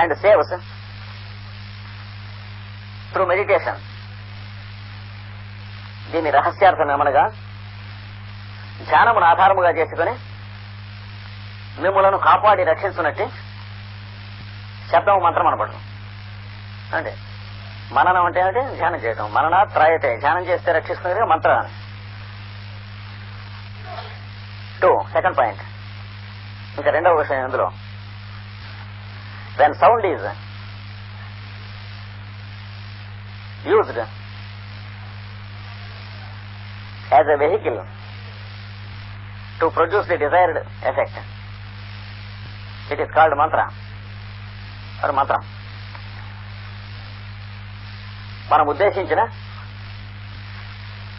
And saves through meditation దీని రహస్యార్థం ఏమనగా ధ్యానమును ఆధారముగా చేసుకుని మిమ్మలను కాపాడి రక్షించున్నట్టు శబ్దం మంత్రం అనబడదు. అంటే మననం అంటే ఏంటి ధ్యానం చేయటం. మనన త్రాయతే. ధ్యానం చేస్తే రక్షిస్తుంది మంత్రాన్ని టూ సెకండ్ పాయింట్ ఇంకా రెండవ విషయం ఇందులో. When sound is used as a vehicle to produce the desired effect it is called mantra అది మంత్రం మనం ఉద్దేశించిన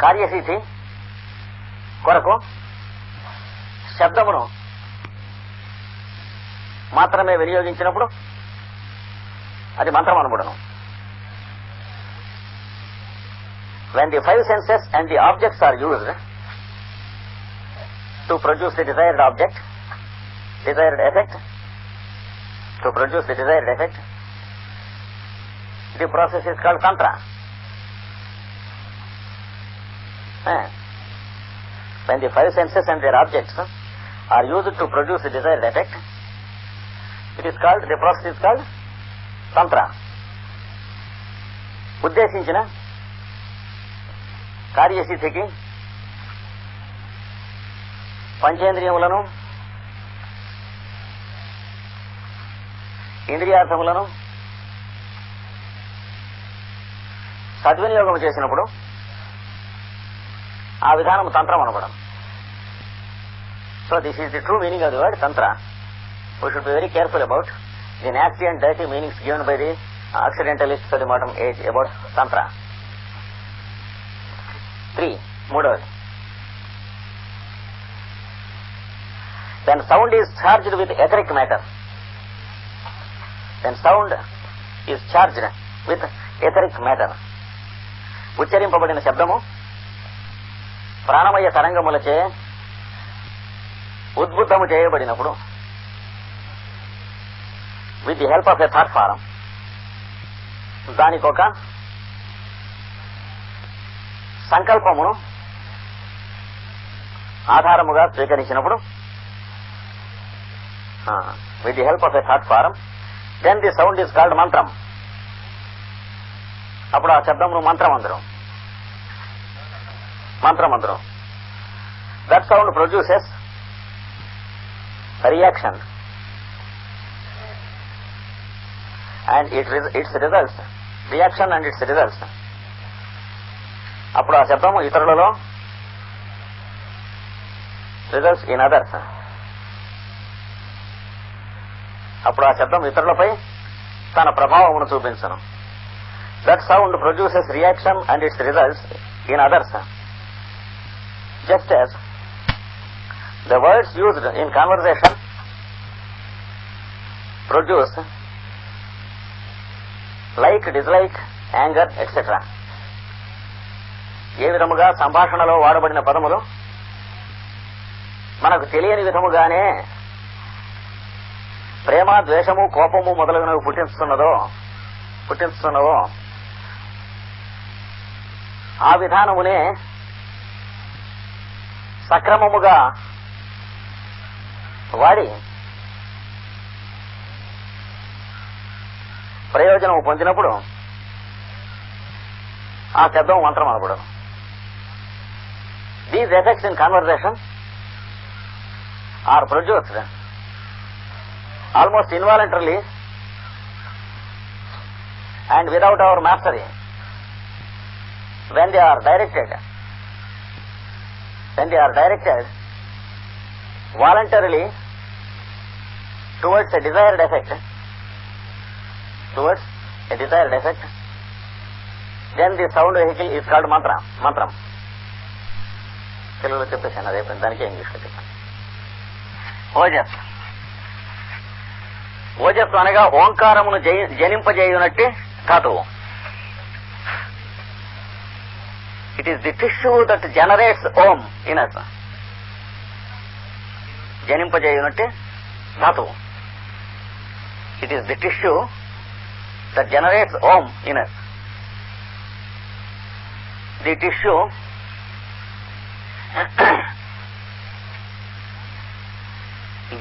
కార్యసిద్ధి కొరకు శబ్దమును మాత్రమే వినియోగించినప్పుడు అది మంత్రం అనబడను when the five senses and the objects are used to produce the desired object desired effect to produce the desired effect the process is called tantra when the five senses and their objects are used to produce the desired effect, it is called the process is తంత్ర ఉద్దేశించిన కార్యసిద్ధికి పంచేంద్రియములను ఇంద్రియార్థములను సద్వినియోగం చేసినప్పుడు ఆ విధానం తంత్రం అనబడం so this is the true meaning of the word tantra we should be very careful about the nasty and dirty meanings given by the occidentalist for the modern age about tantra three మూడవది then sound is charged with etheric matter then sound is charged with etheric matter ఉచ్చరింపబడిన శబ్దము ప్రాణమయ తరంగములచే ఉద్భుతము చేయబడినప్పుడు with the help of a third form దానికి ఒక సంకల్పమును ఆధారముగా స్వీకరించినప్పుడు with the help of a third form then the sound is called మంత్రం. అప్పుడు ఆ శబ్దమును మంత్రం అందరం మంత్రం అందరం that sound produces reaction and it its results reaction and its results అప్పుడు ఆ శబ్దము ఇతరులలో రిజల్ట్స్ ఇన్ అదర్స్ అప్పుడు ఆ శబ్దం ఇతరులపై తన ప్రభావమును చూపించను. That sound produces reaction and its results in others just as the words used in conversation produce like dislike, anger etcetera ఏ విధముగా సంభాషణలో వాడబడిన పదములు? మనకు తెలియని విధముగానే ప్రేమ ద్వేషము కోపము మొదలగునవి పుట్టిస్తున్నదో పుట్టిస్తున్నవో ఆ విధానమునే సక్రమముగా వాడి ప్రయోజనం పొందినప్పుడు ఆ శబ్దం మంత్రం అనకూడదు these effects in conversation are produced almost involuntarily and without our mastery when they are directed when they are directed voluntarily towards a desired effect towards a desired effect, then the sound vehicle is called mantra, mantram. తెలుగులో చెప్పేసాను అదే దానికి ఇంగ్లీష్లో చెప్పాను. ఓజస్. ఓజస్ అనగా ఓంకారమును జయ- జనింపజేయునట్టే ధాతువు. It is the tissue that generates Om in us జనింపజేయునట్టే ధాతువు. It is the tissue that generates Om in us. The tissue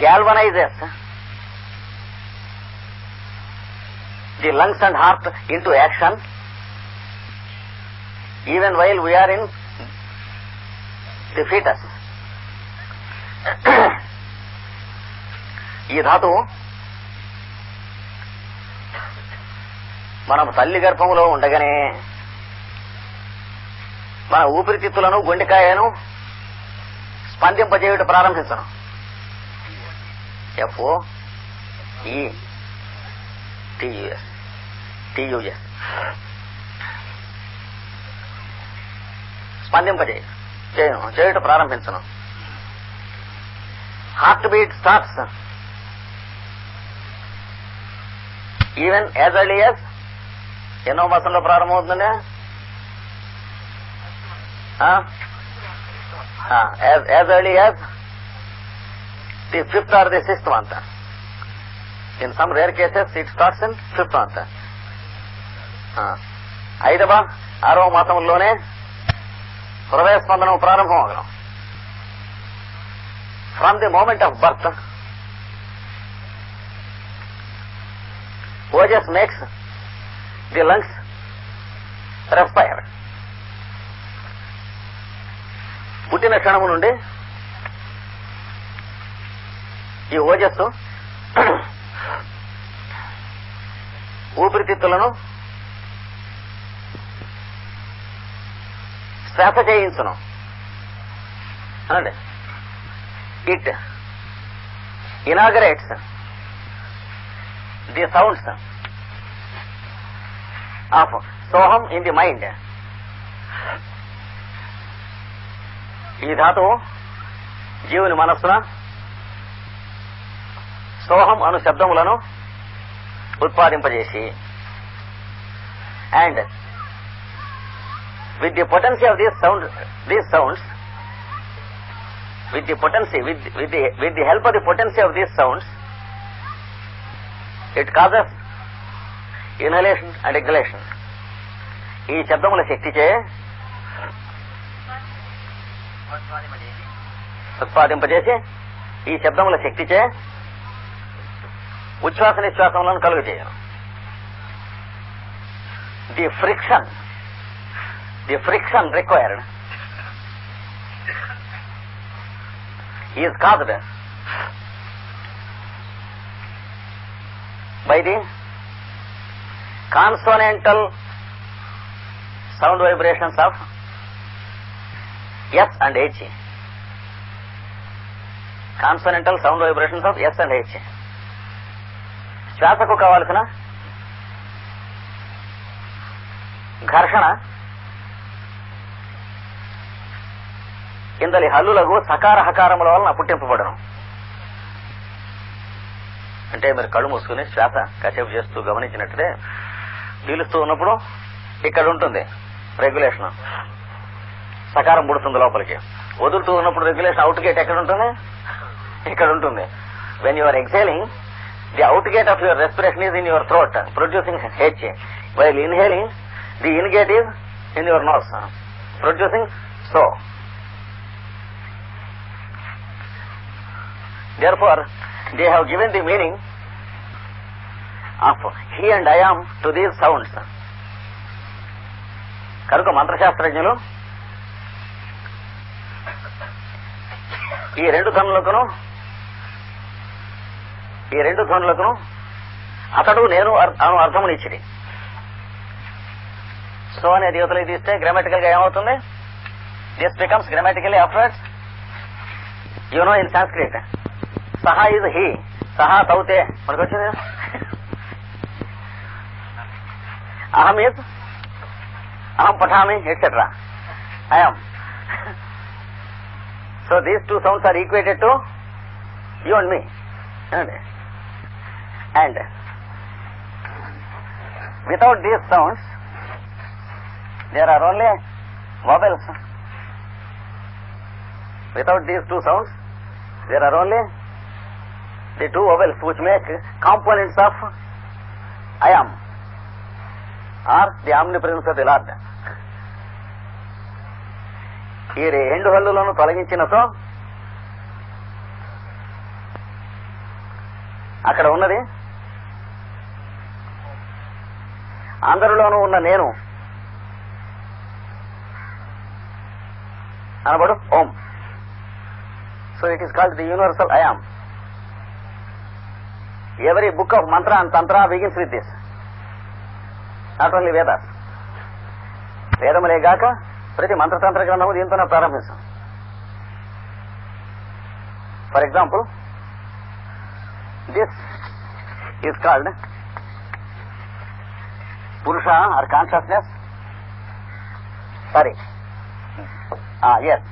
galvanizes the lungs and heart into action even while we are in the fetus. ये धातु మనం తల్లి గర్భములో ఉండగానే మన ఊపిరితిత్తులను గుండెకాయను స్పందింపజేయుట ప్రారంభించను F ఈ టియుఎస్ టియుఎస్ స్పందింపజేయ చేయను. చేయుట ప్రారంభించను. Heart beat starts. Even as early as ఎన్నో మాసంలో ప్రారంభమవుతుందండి? As early as the fifth or the sixth month in some rare cases it starts in fifth month ఐదవ ఆరవ మాసంలోనే హృదయ స్పందనం ప్రారంభం అవగలం from the moment of birth ojas makes the lungs respire పుట్టిన క్షణము నుండి ఈ ఓజస్సు ఊపిరితిత్తులను శ్వాస చేయించును అనండి it inaugurates the sounds of soham in the mind ఈ ధాతు జీవుని మనస్సున సోహం అను శబ్దములను ఉత్పాదింపజేసి. And with the potency of these sound these sounds with the potency with with the help of the potency of these sounds it causes inhalation and exhalation ఈ శబ్దముల శక్తిచే ఉత్పాదింపజేసి ఈ శబ్దముల శక్తిచే ఉచ్ఛ్వాస నిశ్వాసములను కలుగు చేయను the friction the friction required is caused by the consonantal sound vibrations of S and H. Consonantal sound vibrations of S and H. శ్వాసకు కావాల్సిన ఘర్షణ ఇందలి హల్లులకు సకార హకారముల వలన పుట్టింపబడను. అంటే మీరు కళ్ళు మూసుకుని శ్వాస కచేపు చేస్తూ గమనించినట్లే పీలుస్తూ ఉన్నప్పుడు ఇక్కడ ఉంటుంది రెగ్యులేషన్ సకారం పుడుతుంది లోపలికి. వదులుతూ ఉన్నప్పుడు రెగ్యులేషన్ అవుట్ గేట్ ఎక్కడ ఉంటుంది? ఇక్కడ ఉంటుంది. When your exhaling the out gate of your respiration is in your throat producing H while inhaling the in gate is in your nose producing so Therefore, they have given the meaning of he and I to these sounds. కనుక మంత్రశాస్త్రజ్ఞులు ఈ రెండు ధ్వనులకును ఈ రెండు ధ్వనులకును అతడు నేను అను అర్థమునిచ్చిది so అనే దేవతలు తీస్తే గ్రామాటికల్గా ఏమవుతుంది? This becomes grammatically afterwards you know in Sanskrit సహా ఇస్ హీ సహా తౌతే మనకు వచ్చింది I am it. I am Pathani, etc. I am. so these two sounds are equated to you and me. And, and without these sounds, there are only vowels. Without these two sounds, there are only the two vowels which make components of I am. Or the omnipresence of the Lord. ఈ రెండు హల్లులను తొలగించినతో అక్కడ ఉన్నది అందరిలోనూ ఉన్న నేను. అనబడు ఓం. So it is called the universal I am every book of mantra and tantra begins with this not only Vedas వేదములే గాక ప్రతి మంత్రతంత్ర గ్రంథము దీంతోనే ప్రారంభిస్తాం for example this is called purusha or consciousness sorry S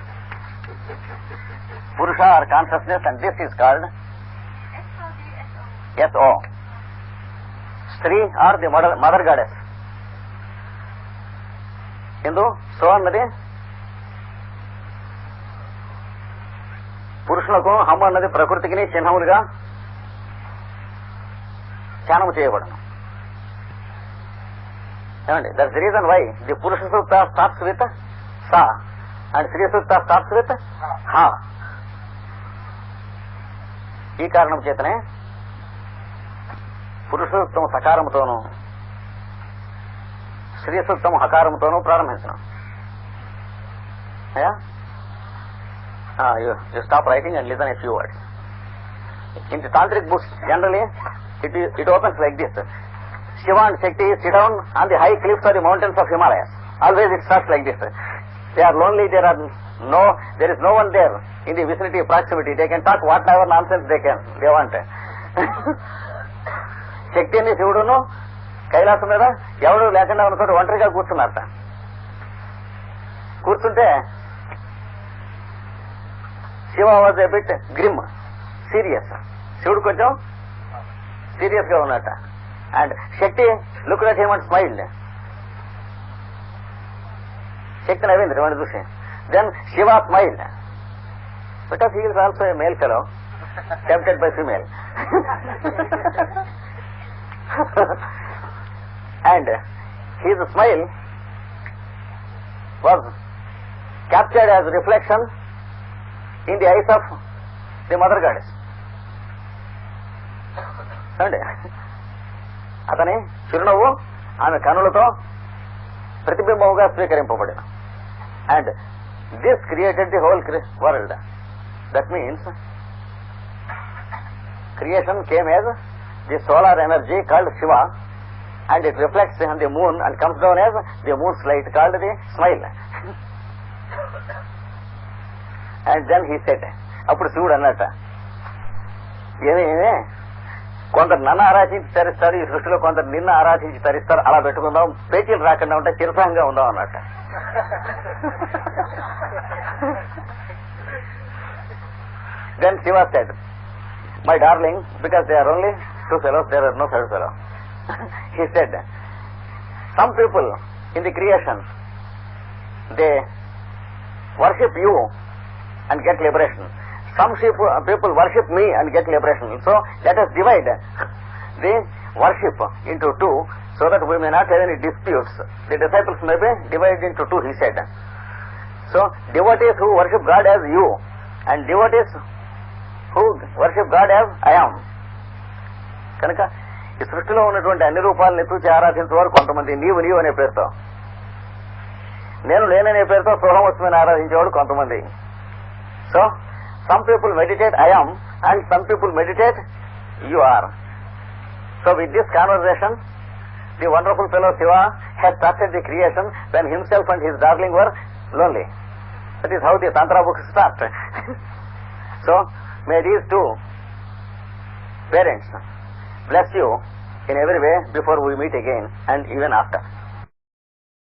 purusha or consciousness and this is called S O stri or the mother mother goddess ఎందు? సో అన్నది? పురుషులకు హమ్మ అన్నది ప్రకృతికి చిహ్నములుగా ధ్యానము చేయబడను. ఏమండి? దట్స్ రీజన్ వై ది పురుష సూక్త స్టార్ట్స్ విత్ సా అండ్ స్త్రీ సూక్త స్టార్ట్స్ విత్ హా ఈ కారణం చేతనే పురుష సూక్తం సకారముతోనూ స్త్రీ సూక్తం హకారముతోనూ ప్రారంభించడం you stop writing and listen a few words in the tantric books generally it it opens like this Shiva and Shakti sit down on the high cliffs or the mountains of Himalayas. Always it starts like this. They are lonely, there are no, there is no one there in the vicinity, proximity. They can talk whatever nonsense they can, they want. శక్తిని శివుడును కైలాసం మీద ఎవడు లేకుండా ఉన్న చోట ఒంటరిగా కూర్చున్నారట కూర్చుంటే Shiva was bit grim serious శివుడు కొంచెం సీరియస్గా ఉన్నట్ట. And Shakti look at him and smile Shakti నవ్వింది వాడిని చూసి. Then Shiva smile because he is also male fellow tempted by female and his smile was captured as reflection in the eyes of the mother goddess అండి అతని చిరునవ్వు ఆమె కనులతో ప్రతిబింబముగా స్వీకరింపబడిన and this created the whole world that means creation came as the solar energy called Shiva and it reflects on the moon and comes down as the moon's light called the smile and then he said అప్పుడు శివుడు అన్నట్ట ఏమి ఏమే? కొందరు నన్ను ఆరాధించి తరిస్తారు ఈ సృష్టిలో కొందరు నిన్ను ఆరాధించి తరిస్తారు. అలా పెట్టుకుందాం. పేటీలు రాకుండా ఉంటే చిరసంగా ఉందాం అన్నట్ట then Shiva said my darling because they are only two fellows there are no third fellow he said, some people in the creation, they worship you and get liberation. Some uh, people worship me and get liberation. So let us divide the worship into two so that we may not have any disputes. The disciples may be divided into two, he said. So devotees who worship God as you and devotees who worship God as I am. Kanaka. ఈ సృష్టిలో ఉన్నటువంటి అన్ని రూపాలను ఎత్తుచి ఆరాధించేవారు కొంతమంది నీవు నీవు అనే పేరుతో. నేను లేననే పేరుతో సోహం వస్తుందని ఆరాధించేవాడు కొంతమంది. So some people meditate I am and some people meditate you are so with this conversation the wonderful fellow Shiva had started the creation then himself and his darling were lonely that is how the tantra book start so may these two parents bless you in every way before we meet again and even after.